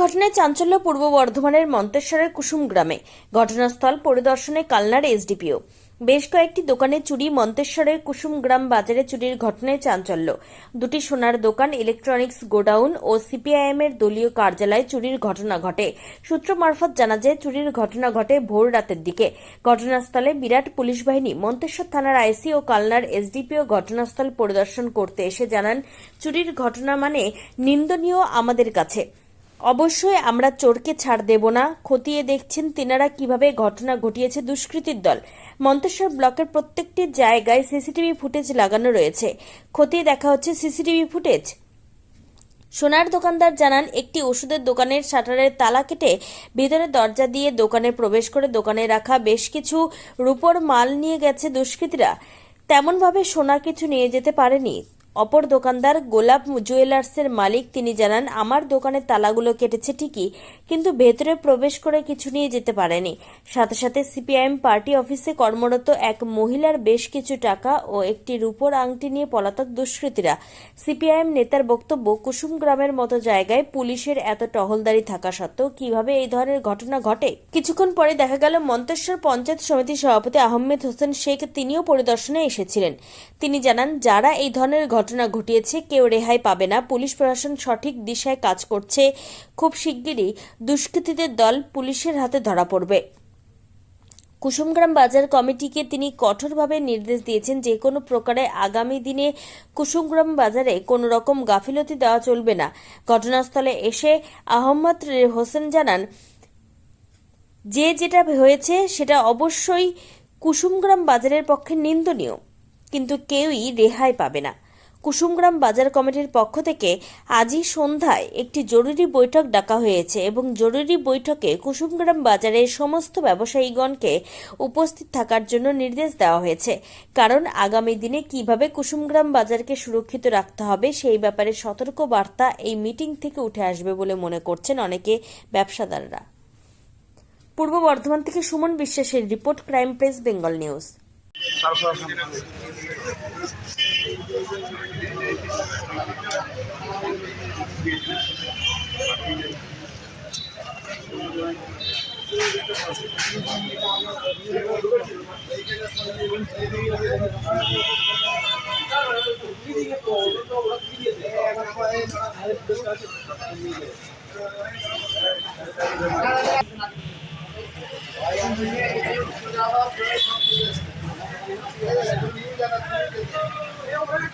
ঘটনায় চাঞ্চল্য পূর্ব বর্ধমানের মন্তেশ্বরের কুসুম গ্রামে। ঘটনাস্থল পরিদর্শনে কালনার এসডিপিও। বেশ কয়েকটি দোকানে চুরি মন্তেশ্বরের কুসুম গ্রাম বাজারে চুরির ঘটনায় চাঞ্চল্য। দুটি সোনার দোকান, ইলেকট্রনিক্স গোডাউন ও সিপিআইএম এর দলীয় কার্যালয়ে চুরির ঘটনা ঘটে। সূত্র মারফত জানা যায়, চুরির ঘটনা ঘটে ভোর রাতের দিকে। ঘটনাস্থলে বিরাট পুলিশ বাহিনী, মন্তেশ্বর থানার আইসি ও কালনার এসডিপিও ঘটনাস্থল পরিদর্শন করতে এসে জানান, চুরির ঘটনা মানে নিন্দনীয় আমাদের কাছে। অবশ্যই আমরা চোরকে ছাড় দেব না। খতিয়ে দেখছেন তিনারা কীভাবে ঘটনা ঘটিয়েছে দুষ্কৃতীর দল। মন্তেশ্বর ব্লকের প্রত্যেকটি জায়গায় সিসিটিভি ফুটেজ লাগানো রয়েছে। খতিয়ে দেখা হচ্ছে সিসিটিভি ফুটেজ। সোনার দোকানদার জানান, একটি ওষুধের দোকানের শাটারের তালা কেটে ভিতরে দরজা দিয়ে দোকানে প্রবেশ করে দোকানে রাখা বেশ কিছু রূপোর মাল নিয়ে গেছে দুষ্কৃতীরা। তেমনভাবে সোনা কিছু নিয়ে যেতে পারেনি। অপর দোকানদার গোলাপ জুয়েলার্সের মালিক তিনি জানান, আমার দোকানের তালাগুলো কেটেছে ঠিকই, কিন্তু ভেতরে প্রবেশ করে কিছু নিয়ে যেতে পারেনি। সাথে সাথে সিপিআইএম পার্টি অফিসে কর্মরত এক মহিলার বেশ কিছু টাকা ও একটি রূপোর আংটি নিয়ে পলাতক দুষ্কৃতীরা। সিপিআইএম নেতার বক্তব্য, কুসুম গ্রামের মতো জায়গায় পুলিশের এত টহলদারি থাকা সত্ত্বেও কীভাবে এই ধরনের ঘটনা ঘটে? কিছুক্ষণ পরে দেখা গেল, মন্তেশ্বর পঞ্চায়েত সমিতির সভাপতি আহমেদ হোসেন শেখ তিনিও পরিদর্শনে এসেছিলেন। তিনি জানান, যারা এই ধরনের ঘটনা ঘটিয়েছে, কেউ রেহাই পাবে না। পুলিশ প্রশাসন সঠিক দিশায় কাজ করছে। খুব শিগগিরই দুষ্কৃতীদের দল পুলিশের হাতে ধরা পড়বে। কুসুমগ্রাম বাজার কমিটিকে তিনি কঠোরভাবে নির্দেশ দিয়েছেন যে কোনো প্রকারে আগামী দিনে কুসুমগ্রাম বাজারে কোনো রকম গাফিলতি দেওয়া চলবে না। ঘটনাস্থলে এসে আহমদ হোসেন জানান, যে যেটা হয়েছে সেটা অবশ্যই কুসুমগ্রাম বাজারের পক্ষে নিন্দনীয়, কিন্তু কেউই রেহাই পাবে না। কুসুমগ্রাম বাজার কমিটির পক্ষ থেকে আজই সন্ধ্যায় একটি জরুরি বৈঠক ডাকা হয়েছে এবং জরুরি বৈঠকে কুসুমগ্রাম বাজারের সমস্ত ব্যবসায়ীগণকে উপস্থিত থাকার জন্য নির্দেশ দেওয়া হয়েছে। কারণ আগামী দিনে কীভাবে কুসুমগ্রাম বাজারকে সুরক্ষিত রাখতে হবে সেই ব্যাপারে সতর্ক বার্তা এই মিটিং থেকে উঠে আসবে বলে মনে করছেন অনেকে ব্যবসাদাররা। পূর্ব বর্ধমান থেকে সুমন বিশ্বাসের report crime press, Bengal news. I'm